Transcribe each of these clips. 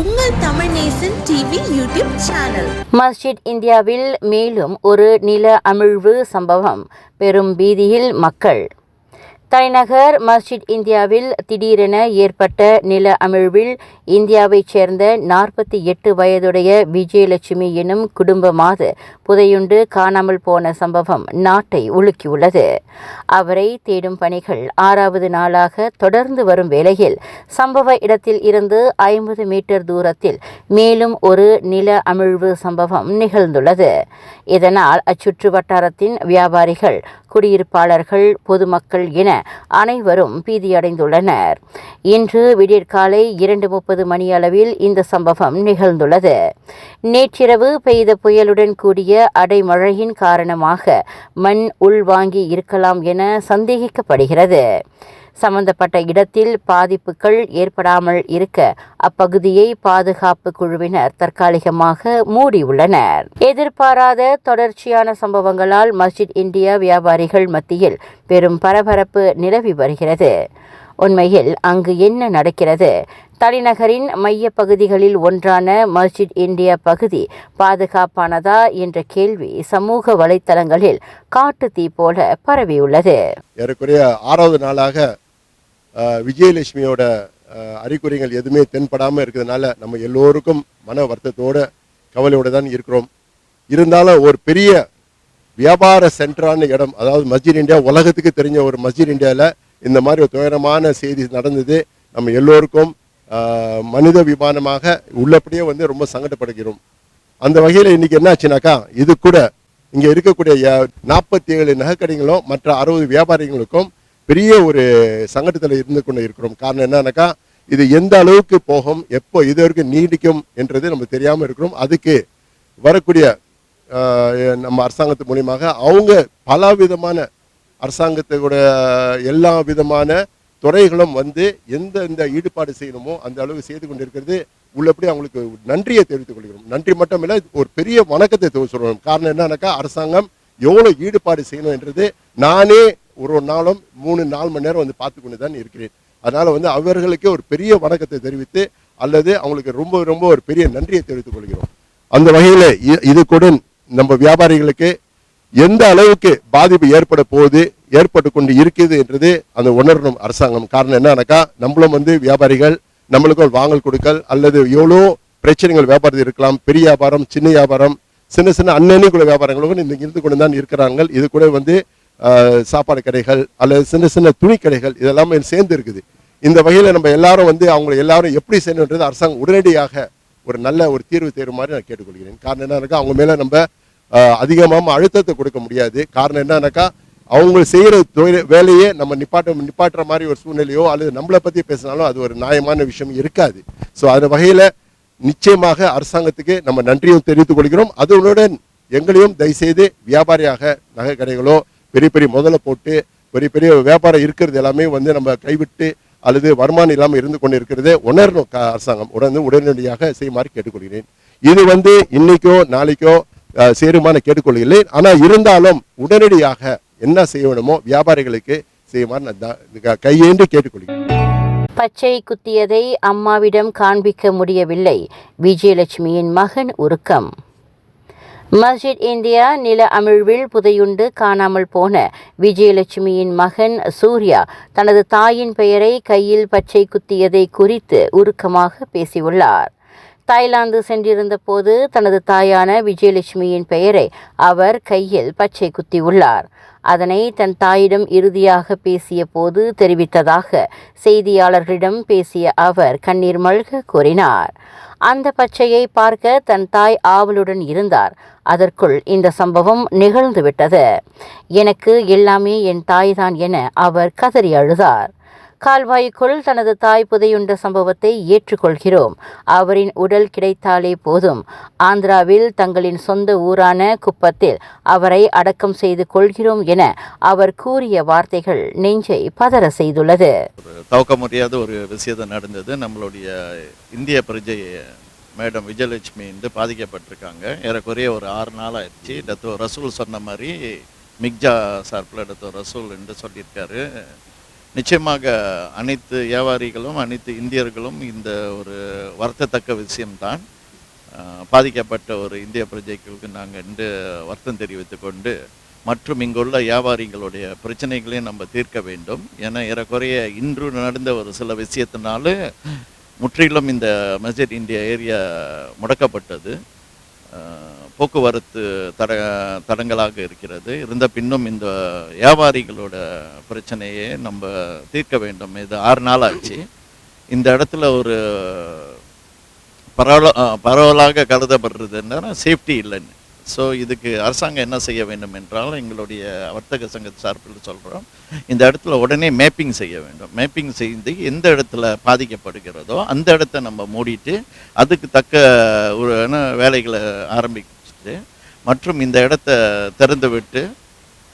உங்கள் Tamil Nesan TV YouTube channel மஸ்ஜித் இந்தியாவில் மேலும் ஒரு நில அமிழ்வு சம்பவம். பெரும் பீதியில் மக்கள் தலைநகர் மஸ்ஜித் இந்தியாவில் திடீரென ஏற்பட்ட நில அமிழ்வில் இந்தியாவைச் சேர்ந்த நாற்பத்தி எட்டு வயதுடைய விஜயலட்சுமி எனும் குடும்பமாது புதையுண்டு காணாமல் போன சம்பவம் நாட்டை உலுக்கியுள்ளது. அவரை தேடும் பணிகள் ஆறாவது நாளாக தொடர்ந்து வரும் வேளையில் சம்பவ இடத்தில் இருந்து ஐம்பது மீட்டர் தூரத்தில் மேலும் ஒரு நில அமிழ்வு சம்பவம் நிகழ்ந்துள்ளது. இதனால் அச்சுற்று வட்டாரத்தின் வியாபாரிகள் குடியிருப்பாளர்கள் பொதுமக்கள் என அனைவரும் பீதியடைந்துள்ளனர். இன்று விடியற்காலை இரண்டு முப்பது மணி அளவில் இந்த சம்பவம் நிகழ்ந்துள்ளது. நேற்றிரவு பெய்த புயலுடன் கூடிய அடைமழையின் காரணமாக மண் உள்வாங்கி இருக்கலாம் என சந்தேகிக்கப்படுகிறது. சம்பந்தப்பட்ட இடத்தில் பாதிப்புகள் ஏற்படாமல் இருக்க அப்பகுதியை பாதுகாப்பு குழுவினர் தற்காலிகமாக மூடியுள்ளனர். எதிர்பாராத தொடர்ச்சியான சம்பவங்களால் மஸ்ஜித் இந்தியா வியாபாரிகள் மத்தியில் பெரும் பரபரப்பு நிலவி வருகிறது. உண்மையில் அங்கு என்ன நடக்கிறது? தலைநகரின் மைய பகுதிகளில் ஒன்றான மஸ்ஜித் இந்தியா பகுதி பாதுகாப்பானதா என்ற கேள்வி சமூக வலைத்தளங்களில் காட்டு தீ போல பரவியுள்ளது. ஏறக்குறைய ஆறாவது நாளாக விஜயலட்சுமியோட அறிகுறிகள் எதுவுமே தென்படாமல் இருக்கிறதுனால நம்ம எல்லோருக்கும் மன வருத்தத்தோட கவலையோடு தான் இருக்கிறோம். இருந்தாலும் ஒரு பெரிய வியாபார சென்டரான இடம் அதாவது மஸ்ஜித் இந்தியா உலகத்துக்கு தெரிஞ்ச ஒரு மஸ்ஜித் இந்தியாவில் இந்த மாதிரி ஒரு துயரமான செய்தி நடந்தது. நம்ம எல்லோருக்கும் மனித விமானமாக உள்ளபடியே வந்து ரொம்ப சங்கடப்படுகிறோம். அந்த வகையில் இன்னைக்கு என்ன ஆச்சுனாக்கா இது கூட இங்கே இருக்கக்கூடிய நாற்பத்தி ஏழு நகைக்கடைகளும் மற்ற அறுபது வியாபாரிகளுக்கும் பெரிய ஒரு சங்கடத்தில் இருந்து கொண்டு இருக்கிறோம். காரணம் என்னன்னாக்கா இது எந்த அளவுக்கு போகும் எப்போ இது வரைக்கும் நீடிக்கும் என்றது நம்ம தெரியாமல் இருக்கிறோம். அதுக்கு வரக்கூடிய நம்ம அரசாங்கத்து மூலியமாக அவங்க பல விதமான அரசாங்கத்தோட எல்லா விதமான துறைகளும் வந்து எந்த இந்த ஈடுபாடு செய்யணுமோ அந்த அளவு செய்து கொண்டிருக்கிறது. உள்ளபடி அவங்களுக்கு நன்றியை தெரிவித்துக் கொள்கிறோம். நன்றி மட்டும் இல்லை ஒரு பெரிய வணக்கத்தை சொல்கிறோம் காரணம் என்னன்னாக்கா அரசாங்கம் எவ்வளோ ஈடுபாடு செய்யணும் என்றது நானே ஒரு ஒரு நாளும் மூணு நாலு மணி நேரம் வந்து பார்த்து கொண்டு தான் இருக்கிறேன். அதனால் வந்து அவர்களுக்கே ஒரு பெரிய வணக்கத்தை தெரிவித்து அல்லது அவங்களுக்கு ரொம்ப ரொம்ப ஒரு பெரிய நன்றியை தெரிவித்துக் கொள்கிறோம். அந்த வகையில் இது கூட நம்ம வியாபாரிகளுக்கு எந்த அளவுக்கு பாதிப்பு ஏற்பட போகுது ஏற்பட்டு கொண்டு இருக்குது என்றது அந்த உணரணும் அரசாங்கம். காரணம் என்னன்னாக்கா நம்மளும் வந்து வியாபாரிகள் நம்மளுக்கும் வாங்கல் கொடுக்கல் அல்லது எவ்வளோ பிரச்சனைகள் வியாபாரத்தில் இருக்கலாம் பெரிய வியாபாரம் சின்ன வியாபாரம் சின்ன சின்ன அன்னன்னைக்குள்ள வியாபாரங்களும் இந்த இருந்து கொண்டு தான் இருக்கிறாங்க. இது கூட வந்து சாப்பாடு கடைகள் அல்லது சின்ன சின்ன துணி கடைகள் இதெல்லாமே சேர்ந்து இருக்குது. இந்த வகையில் நம்ம எல்லாரும் வந்து அவங்க எல்லாரும் எப்படி செய்யணுன்றது அரசாங்கம் உடனடியாக ஒரு நல்ல ஒரு தீர்வு தேர்வு மாதிரி நான் கேட்டுக்கொள்கிறேன். காரணம் என்னன்னாக்கா அவங்க மேலே நம்ம அதிகமாக அழுத்தத்தை கொடுக்க முடியாது. காரணம் என்னன்னாக்கா அவங்க செய்கிற தொழில் வேலையே நம்ம நிப்பாட்ட நிப்பாட்டுற மாதிரி ஒரு சூழ்நிலையோ அல்லது நம்மளை பற்றி பேசினாலும் அது ஒரு நியாயமான விஷயம் இருக்காது. ஸோ அந்த வகையில் நிச்சயமாக அரசாங்கத்துக்கு நம்ம நன்றியும் தெரிவித்துக் கொள்கிறோம். அதனுடன் எங்களையும் தயவுசெய்து வியாபாரியாக நகை கடைகளோ பெரிய பெரிய முதல்ல போட்டு பெரிய பெரிய வியாபாரம் இருக்கிறது எல்லாமே வந்து நம்ம கைவிட்டு அல்லது வருமானம் இல்லாமல் இருந்து கொண்டு இருக்கிறதே உணரணும் அரசாங்கம். உடனே உடனடியாக செய்யுமாறு கேட்டுக்கொள்கிறேன். இது வந்து இன்னைக்கோ நாளைக்கோ சேருமான கேட்டுக்கொள்ளவில்லை. ஆனால் இருந்தாலும் உடனடியாக என்ன செய்ய வேணுமோ வியாபாரிகளுக்கு செய்யுமாறு நான் கேட்டுக்கொள்கிறேன். பச்சை குத்தியதை அம்மாவிடம் காண்பிக்க முடியவில்லை. விஜயலட்சுமியின் மகன் உருக்கம். மஸ்ஜித் இந்தியா நில அமிழ்வில் புதையுண்டு காணாமல் போன விஜயலட்சுமியின் மகன் சூர்யா தனது தாயின் பெயரை கையில் பச்சை குத்தியதை குறித்து உருக்கமாக பேசியுள்ளார். தாய்லாந்து சென்றிருந்த போது தனது தாயான விஜயலட்சுமியின் பெயரை அவர் கையில் பச்சை குத்தியுள்ளார். அதனை தன் தாயிடம் இறுதியாக பேசிய போது தெரிவித்ததாக செய்தியாளர்களிடம் பேசிய அவர் கண்ணீர் மல்க கூறினார். அந்த பச்சையை பார்க்க தன் தாய் ஆவலுடன் இருந்தார். அதற்குள் இந்த சம்பவம் நிகழ்ந்துவிட்டது. எனக்கு எல்லாமே என் தாய்தான் என அவர் கதறி அழுதார். கால்வாய்க்குள் தனது தாய் புதையுண்ட சம்பவத்தை ஏற்றுக்கொள்கிறோம். அவரின் உடல் கிடைத்தாலே போதும். ஆந்திராவில் தங்களின் சொந்த ஊரான குப்பத்தில் அவரை அடக்கம் செய்து கொள்கிறோம் என அவர் கூறிய வார்த்தைகள் நெஞ்சை பதற செய்துள்ளது. தவக்க முடியாத ஒரு விஷயத்தை நடந்தது. நம்மளுடைய இந்திய பிரஜை மேடம் விஜயலட்சுமி வந்து பாதிக்கப்பட்டிருக்காங்க. ஏறக்குறைய ஒரு ஆறு நாள் ஆயிடுச்சு. டத்தோ ரசூல் சொன்ன மாதிரி மிக்ஜா சார்பில் டத்தோ ரசூல் என்று சொல்லியிருக்காரு. நிச்சயமாக அனைத்து வியாபாரிகளும் அனைத்து இந்தியர்களும் இந்த ஒரு வருத்தத்தக்க விஷயம்தான். பாதிக்கப்பட்ட ஒரு இந்திய பிரஜைகளுக்கு நாங்கள் இன்று வருத்தம் தெரிவித்து கொண்டு மற்றும் இங்குள்ள வியாபாரிகளுடைய பிரச்சனைகளையும் நம்ம தீர்க்க வேண்டும். ஏன்னா ஏறக்குறைய இன்று நடந்த ஒரு சில விஷயத்தினால முற்றிலும் இந்த மஸ்ஜித் இந்தியா ஏரியா முடக்கப்பட்டது. போக்குவரத்து தட தடங்களாக இருக்கிறது. இருந்த பின்னும் இந்த வியாபாரிகளோட பிரச்சனையை நம்ம தீர்க்க வேண்டும். இது ஆறு நாள் ஆச்சு. இந்த இடத்துல ஒரு பரவல பரவலாக கருதப்படுறது என்னன்னா சேஃப்டி இல்லைன்னு. ஸோ இதுக்கு அரசாங்கம் என்ன செய்ய வேண்டும் என்றால் எங்களுடைய வர்த்தக சங்க சார்பில் சொல்கிறோம் இந்த இடத்துல உடனே மேப்பிங் செய்ய வேண்டும். மேப்பிங் செய்து எந்த இடத்துல பாதிக்கப்படுகிறதோ அந்த இடத்த நம்ம மூடிட்டு அதுக்கு தக்க ஒரு என்ன வேலைகளை ஆரம்பிச்சுட்டு மற்றும் இந்த இடத்த திறந்து விட்டு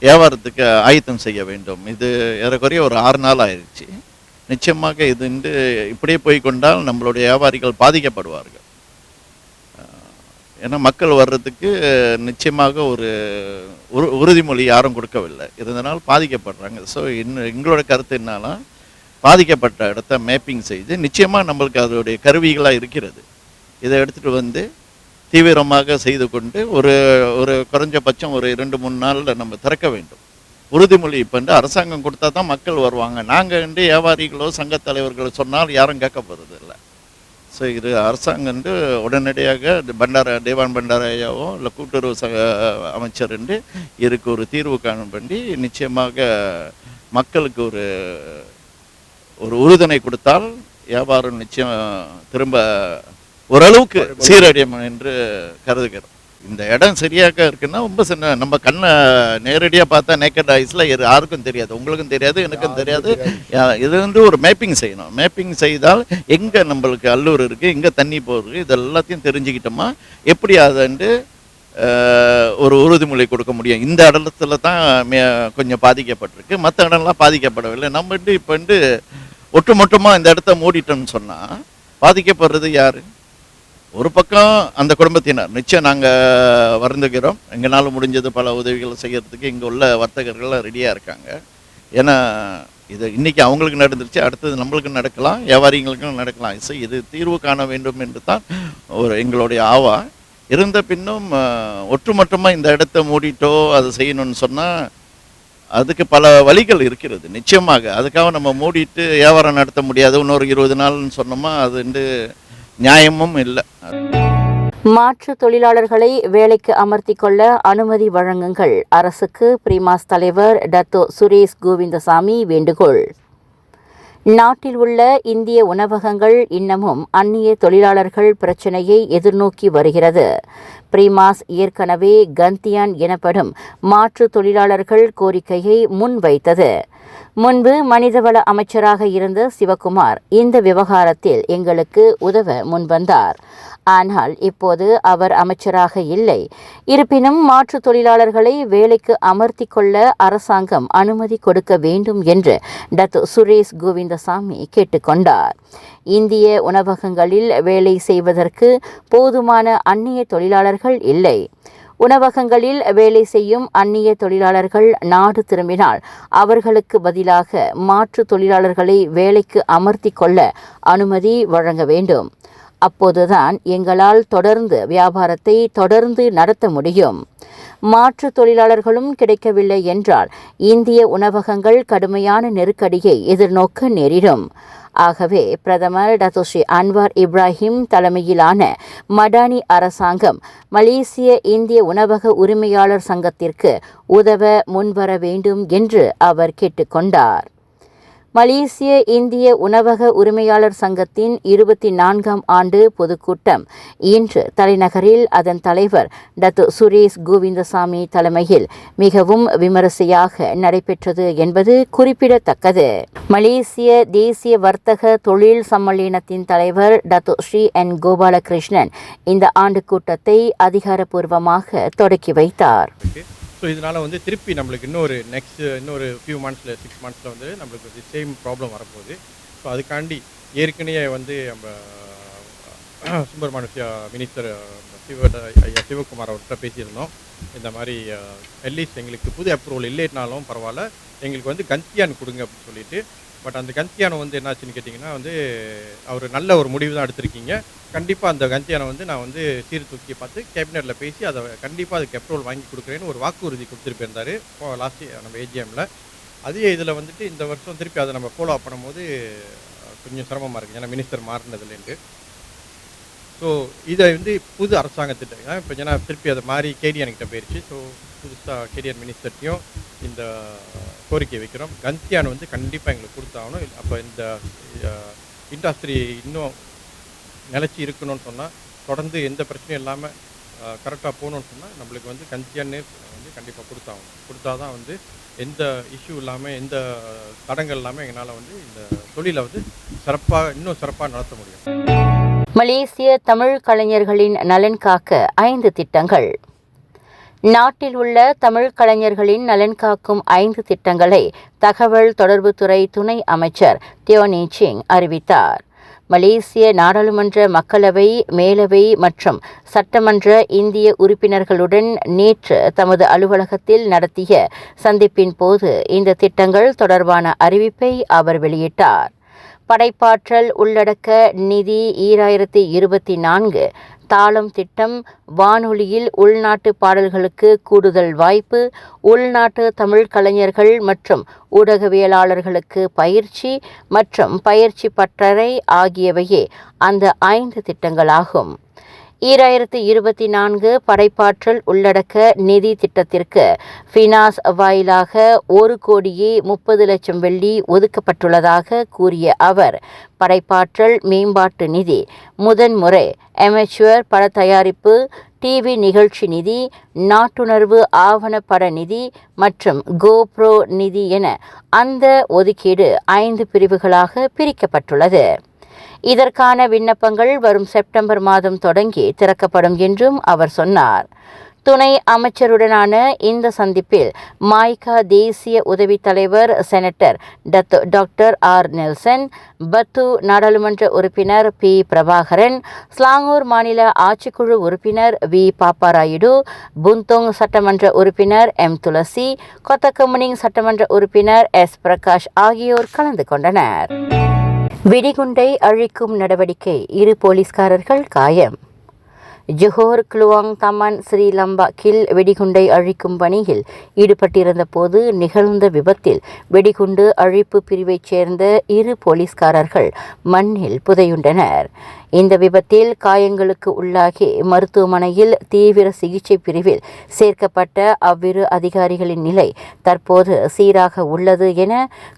வியாபாரத்துக்கு ஆயத்தம் செய்ய வேண்டும். இது ஏறக்குறைய ஒரு ஆறு நாள் ஆயிடுச்சு நிச்சயமாக இது வந்து இப்படியே போய் கொண்டால் நம்மளுடைய வியாபாரிகள் பாதிக்கப்படுவார்கள். ஏன்னா மக்கள் வர்றதுக்கு நிச்சயமாக ஒரு உறு- உறுதிமொழி யாரும் கொடுக்கவில்லை. இருந்தனால் பாதிக்கப்படுறாங்க. ஸோ இன்னும் எங்களோட கருத்து என்னன்னா பாதிக்கப்பட்ட இடத்த மேப்பிங் செய்து நிச்சயமாக நம்மளுக்கு அதோடைய கருவிகளாக இருக்கிறது. இதை எடுத்துகிட்டு வந்து தீவிரமாக செய்து கொண்டு ஒரு ஒரு குறைஞ்சபட்சம் ஒரு இரண்டு மூணு நாளில் நம்ம திறக்க வேண்டும். உறுதிமொழி இப்போ வந்து அரசாங்கம் கொடுத்தா தான் மக்கள் வருவாங்க. நாங்கள் வந்து வியாபாரிகளோ சங்க தலைவர்களோ சொன்னால் யாரும் கேட்க போகிறது இல்லை. ஸோ இது அரசாங்கம் வந்து உடனடியாக பண்டார தேவான் பண்டாரையாவோ இல்லை கூட்டுறவு சக அமைச்சர் வந்து இதுக்கு ஒரு தீர்வு காணும் பண்ணி நிச்சயமாக மக்களுக்கு ஒரு ஒரு உறுதுணை கொடுத்தால் வியாபாரம் நிச்சயம் திரும்ப ஓரளவுக்கு சீரடையும் என்று கருதுகிறோம். இந்த இடம் சரியாக இருக்குன்னா ரொம்ப சின்ன நம்ம கண்ணை நேரடியாக பார்த்தா நேக்கட் ஐஸில் யாருக்கும் தெரியாது. உங்களுக்கும் தெரியாது எனக்கும் தெரியாது. இது வந்து ஒரு மேப்பிங் செய்யணும். மேப்பிங் செய்தால் எங்கே நம்மளுக்கு அல்லூர் இருக்குது எங்கே தண்ணி போகுது இது எல்லாத்தையும் தெரிஞ்சுக்கிட்டோமா? எப்படி அதை வந்து அஹ், ஒரு உறுதிமொழி கொடுக்க முடியும்? இந்த இடத்துல தான் கொஞ்சம் பாதிக்கப்பட்டிருக்கு. மற்ற இடம்லாம் பாதிக்கப்படவில்லை. நம்ம இப்போ வந்து ஒட்டுமொத்தமாக இந்த இடத்த மூடிட்டோம்னு சொன்னால் பாதிக்கப்படுறது யார்? ஒரு பக்கம் அந்த குடும்பத்தினர். நிச்சயம் நாங்கள் வருந்துகிறோம். எங்களால் முடிஞ்சது பல உதவிகள் செய்கிறதுக்கு இங்கே உள்ள வர்த்தகர்கள்லாம் ரெடியாக இருக்காங்க. ஏன்னா இது இன்றைக்கி அவங்களுக்கு நடந்துருச்சு அடுத்தது நம்மளுக்கு நடக்கலாம் வியாபாரிகளுக்கும் நடக்கலாம். ஸோ இது தீர்வு காண வேண்டும் என்று தான் ஒரு எங்களுடைய ஆவா. இருந்த பின்னும் ஒட்டுமொத்தமாக இந்த இடத்த மூடிட்டோ அதை செய்யணும்னு சொன்னால் அதுக்கு பல வழிகள் இருக்கிறது. நிச்சயமாக அதுக்காக நம்ம மூடிட்டு வியாபாரம் நடத்த முடியாது. இன்னொரு இருபது நாள்னு சொன்னோமா அது வந்து நியாயமும் இல்லை. மாற்று தொழிலாளர்களை வேலைக்கு அமர்த்தி கொள்ள அனுமதி வழங்குங்கள். அரசுக்கு பிரிமாஸ் தலைவர் டத்தோ சுரேஷ் கோவிந்தசாமி வேண்டுகோள். நாட்டில் உள்ள இந்திய உணவகங்கள் இன்னமும் அந்நிய தொழிலாளர்கள் பிரச்சினையை எதிர்நோக்கி வருகிறது. பிரிமாஸ் ஏற்கனவே கந்தியான் எனப்படும் மாற்று தொழிலாளர்கள் கோரிக்கையை முன்வைத்தது. முன்பு மனிதவள அமைச்சராக இருந்த சிவகுமார் இந்த விவகாரத்தில் எங்களுக்கு உதவ முன்வந்தார். ஆனால் இப்போது அவர் அமைச்சராக இல்லை. இருப்பினும் மாற்றுத் தொழிலாளர்களை வேலைக்கு அமர்த்தி கொள்ள அரசாங்கம் அனுமதி கொடுக்க வேண்டும் என்று டத்து சுரேஷ் கோவிந்தசாமி கேட்டுக்கொண்டார் இந்திய உணவகங்களில் வேலை செய்வதற்கு போதுமான அந்நிய தொழிலாளர்கள் இல்லை. உணவகங்களில் வேலை செய்யும் அந்நிய தொழிலாளர்கள் நாடு திரும்பினால் அவர்களுக்கு பதிலாக மாற்று தொழிலாளர்களை வேலைக்கு அமர்த்தி கொள்ள அனுமதி வழங்க வேண்டும். அப்போதுதான் எங்களால் தொடர்ந்து வியாபாரத்தை தொடர்ந்து நடத்த முடியும். மாற்று தொழிலாளர்களும் கிடைக்கவில்லை என்றால் இந்திய உணவகங்கள் கடுமையான நெருக்கடியை எதிர்நோக்க நேரிடும். ஆகவே பிரதமர் டத்தோஸ்ரீ அன்வார் இப்ராஹிம் தலைமையிலான மடானி அரசாங்கம் மலேசிய இந்திய உணவக உரிமையாளர் சங்கத்திற்கு உதவ முன்வர வேண்டும் என்று அவர் கேட்டுக்கொண்டார். மலேசிய இந்திய உணவக உரிமையாளர் சங்கத்தின் இருபத்தி நான்காம் ஆண்டு பொதுக்கூட்டம். இன்று தலைநகரில் அதன் தலைவர் டத்து சுரேஷ் கோவிந்தசாமி தலைமையில் மிகவும் விமரிசையாக நடைபெற்றது என்பது குறிப்பிடத்தக்கது. மலேசிய தேசிய வர்த்தக தொழில் சம்மேளனத்தின் தலைவர் டத்து ஸ்ரீ என் கோபாலகிருஷ்ணன் இந்த ஆண்டு கூட்டத்தை அதிகாரப்பூர்வமாக தொடக்கி வைத்தார். ஸோ இதனால் வந்து திருப்பி நம்மளுக்கு இன்னொரு நெக்ஸ்ட் இன்னொரு ஃபியூ மந்த்ஸில் சிக்ஸ் மந்த்ஸில் வந்து நம்மளுக்கு வந்து சேம் ப்ராப்ளம் வரப்போகுது. ஸோ அதுக்காண்டி ஏற்கனவே வந்து நம்ம சுப்பிரமணிய மினிஸ்டர் சிவ ஐயா சிவகுமார் அவர்கிட்ட பேசியிருந்தோம். இந்த மாதிரி uh, அட்லீஸ்ட் எங்களுக்கு புது அப்ரூவல் இல்லைனாலும் பரவாயில்ல. எங்களுக்கு வந்து கந்தியான் கொடுங்க அப்படின்னு சொல்லிட்டு. பட் அந்த கந்தியானம் வந்து என்னாச்சுன்னு கேட்டிங்கன்னா வந்து அவர் நல்ல ஒரு முடிவு தான் எடுத்திருக்கீங்க. கண்டிப்பாக அந்த கந்தியானை வந்து நான் வந்து சீர்தூக்கி பார்த்து கேபினெட்டில் பேசி அதை கண்டிப்பாக அதுக்கு அப்ரூவல் வாங்கி கொடுக்குறேன்னு ஒரு வாக்குறுதி கொடுத்துட்டு இப்போ லாஸ்ட் நம்ம ஏஜிஎம்மில் அதே இதில் வந்துட்டு இந்த வருஷம் திருப்பி அதை நம்ம ஃபாலோ பண்ணும்போது கொஞ்சம் சிரமமாக இருக்குது ஏன்னா மினிஸ்டர் மாறினதுலேருந்து. ஸோ இதை வந்து புது அரசாங்கத்திட்ட இப்போ ஏன்னா திருப்பி அதை மாறி கேடிஎன்கிட்ட போயிடுச்சு ஸோ புதுசாக கேடிஎன் மினிஸ்டர்ட்டையும் இந்த கோரிக்கை வைக்கிறோம். கந்தியான் வந்து கண்டிப்பாக எங்களுக்கு கொடுத்தாகணும். அப்போ இந்த இண்டஸ்ட்ரி இன்னும் நிலச்சி இருக்கணும்னு சொன்னால் தொடர்ந்து எந்த பிரச்சனையும் இல்லாமல் கரெக்டாக போகணும்னு சொன்னால் நம்மளுக்கு வந்து கந்தியான்னு வந்து கண்டிப்பாக கொடுத்தாகணும். கொடுத்தா தான் வந்து எந்த இஷ்யூ இல்லாமல் எந்த தடங்கள் இல்லாமல் எங்களால் வந்து இந்த தொழிலை வந்து சிறப்பாக இன்னும் சிறப்பாக நடத்த முடியும். மலேசிய தமிழ் கலைஞர்களின் நலன் காக்க ஐந்து திட்டங்கள். நாட்டில் உள்ள தமிழ் கலைஞர்களின் நலன் காக்கும் ஐந்து திட்டங்களை தகவல் தொடர்புத்துறை துணை அமைச்சர் தியோனி சிங் அறிவித்தார். மலேசிய நாடாளுமன்ற மக்களவை மேலவை மற்றும் சட்டமன்ற இந்திய உறுப்பினர்களுடன் நேற்று தமது அலுவலகத்தில் நடத்திய சந்திப்பின் போது இந்த திட்டங்கள் தொடர்பான அறிவிப்பை அவர் வெளியிட்டார். படைப்பாற்றல் உள்ளடக்க நிதி ஈராயிரத்தி இருபத்தி நான்கு. தாளம் திட்டம் வானொலியில் உள்நாட்டு பாடல்களுக்கு கூடுதல் வாய்ப்பு உள்நாட்டு தமிழ் கலைஞர்கள் மற்றும் ஊடகவியலாளர்களுக்கு பயிற்சி மற்றும் பயிற்சி பட்டறை ஆகியவையே அந்த ஐந்து திட்டங்களாகும். ஈராயிரத்து இருபத்தி நான்கு படைப்பாற்றல் உள்ளடக்க நிதி திட்டத்திற்கு ஃபினாஸ் வாயிலாக ஒரு கோடியே முப்பது லட்சம் வெள்ளி ஒதுக்கப்பட்டுள்ளதாக கூறிய அவர் படைப்பாற்றல் மேம்பாட்டு நிதி முதன்முறை அமெச்சுவர் பட தயாரிப்பு டிவி நிகழ்ச்சி நிதி நாட்டுணர்வு ஆவணப்பட நிதி மற்றும் கோப்ரோ நிதி என அந்த ஒதுக்கீடு ஐந்து பிரிவுகளாக பிரிக்கப்பட்டுள்ளது. இதற்கான விண்ணப்பங்கள் வரும் செப்டம்பர் மாதம் தொடங்கி திறக்கப்படும் என்றும் அவர் சொன்னார். துணை அமைச்சருடனான இந்த சந்திப்பில் மாய்கா தேசிய உதவித் தலைவர் செனட்டர் டத் டாக்டர் ஆர் நெல்சன் பத்து நாடாளுமன்ற உறுப்பினர் பி பிரபாகரன் ஸ்லாங்கூர் மாநில ஆட்சிக்குழு உறுப்பினர் வி பாப்பாராயுடு புந்தோங் சட்டமன்ற உறுப்பினர் எம் துளசி கொத்தக்கமுனிங் சட்டமன்ற உறுப்பினர் எஸ் பிரகாஷ் ஆகியோர் கலந்து கொண்டனர். வெடிகுண்டை அழிக்கும் நடவடிக்கை இரு போலீஸ்காரர்கள் காயம். Johor Kluang Taman Sri Lambak kill வெடிகுண்டை அழிக்கும் பணியில் ஈடுபட்டிருந்த போது நிகழ்ந்த விபத்தில் வெடிகுண்டு அழிப்பு பிரிவைச் சேர்ந்த இரு போலீஸ்காரர்கள் மண்ணில் புதையுண்டனர். இந்த விபத்தில் காயங்களுக்கு உள்ளாகி மருத்துவமனையில் தீவிர சிகிச்சை பிரிவில் சேர்க்கப்பட்ட அவ்விரு அதிகாரிகளின் நிலை தற்போது சீராக உள்ளது என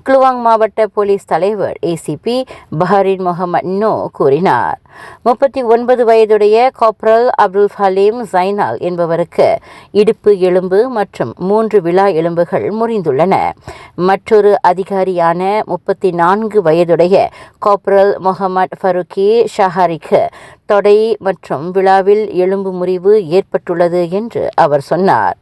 குலுவாங் மாவட்ட போலீஸ் தலைவர் ஏசிபி பஹரின் முகமது நோ கூறினார். முப்பத்தி ஒன்பது வயதுடைய காப்ரல் அப்துல் ஹலீம் ஜைனால் என்பவருக்கு இடுப்பு எலும்பு மற்றும் மூன்று விழா எலும்புகள் முறிந்துள்ளன. மற்றொரு அதிகாரியான முப்பத்தி நான்கு வயதுடைய காப்ரல் முகமது ஃபருக்கி ஷஹாரிக்கு தொடை மற்றும் விழாவில் எலும்பு முறிவு ஏற்பட்டுள்ளது என்று அவர் சொன்னார்.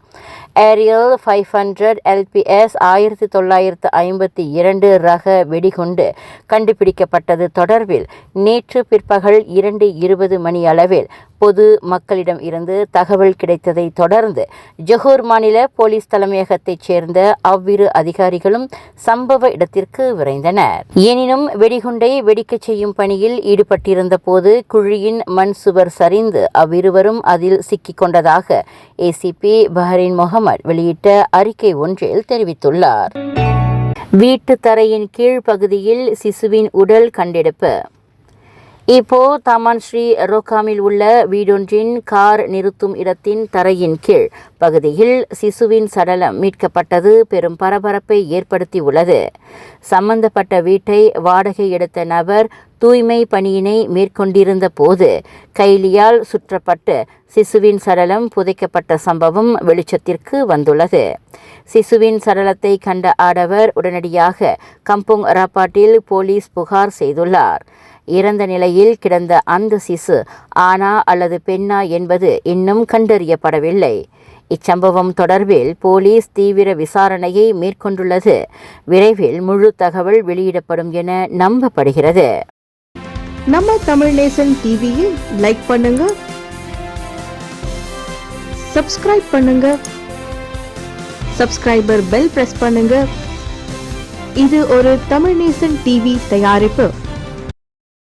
ஏரியல் ஃபைவ் ஹண்ட்ரட் எல்பிஎஸ் ஆயிரத்தி தொள்ளாயிரத்து ஐம்பத்தி இரண்டு ரக வெடிகுண்டு கண்டுபிடிக்கப்பட்டது தொடர்பில் நேற்று பிற்பகல் இரண்டு இருபது மணி அளவில் பொது மக்களிடம் இருந்து தகவல் கிடைத்ததை தொடர்ந்து ஜொஹூர் மாநில போலீஸ் தலைமையகத்தைச் சேர்ந்த அவ்விரு அதிகாரிகளும் சம்பவ இடத்திற்கு விரைந்தனர். எனினும் வெடிகுண்டை வெடிக்கச் செய்யும் பணியில் ஈடுபட்டிருந்த போது குழியின் மண் சுவர் சரிந்து அவ்விருவரும் அதில் சிக்கிக் கொண்டதாக ஏசிபி பஹரின் முகமது வெளியிட்ட அறிக்கை ஒன்றில் தெரிவித்துள்ளார். வீட்டு தரையின் கீழ் பகுதியில் சிசுவின் உடல் கண்டெடுப்பு. இப்போ தாமான் ஸ்ரீ ரோகாமில் உள்ள வீடொன்றின் கார் நிறுத்தும் இடத்தின் தரையின் கீழ் பகுதியில் சிசுவின் சடலம் மீட்கப்பட்டது பெரும் பரபரப்பை ஏற்படுத்தியுள்ளது. சம்பந்தப்பட்ட வீட்டை வாடகை எடுத்த நபர் தூய்மை பணியினை மேற்கொண்டிருந்த போது கைலியால் சுற்றப்பட்டு சிசுவின் சடலம் புதைக்கப்பட்ட சம்பவம் வெளிச்சத்திற்கு வந்துள்ளது. சிசுவின் சடலத்தை கண்ட ஆடவர் உடனடியாக கம்புங் ராப்பாட்டில் போலீஸ் புகார் செய்துள்ளார். இறந்த நிலையில் கிடந்த அந்த சிசு ஆனா அல்லது பெண்ணா என்பது இன்னும் கண்டறியப்படவில்லை. இச்சம்பவம் தொடர்பில் போலீஸ் தீவிர விசாரணையை மேற்கொண்டுள்ளது. விரைவில் முழு தகவல் வெளியிடப்படும் என நம்பப்படுகிறது. நம்ம தமிழ் நேசன் டிவியில் லைக் பண்ணுங்க. சப்ஸ்கிரைப் பண்ணுங்க. சப்ஸ்கிரைபர் பெல் பிரஸ் பண்ணுங்க. இது ஒரு தமிழ் நேசன் டிவி தயாரிப்பு.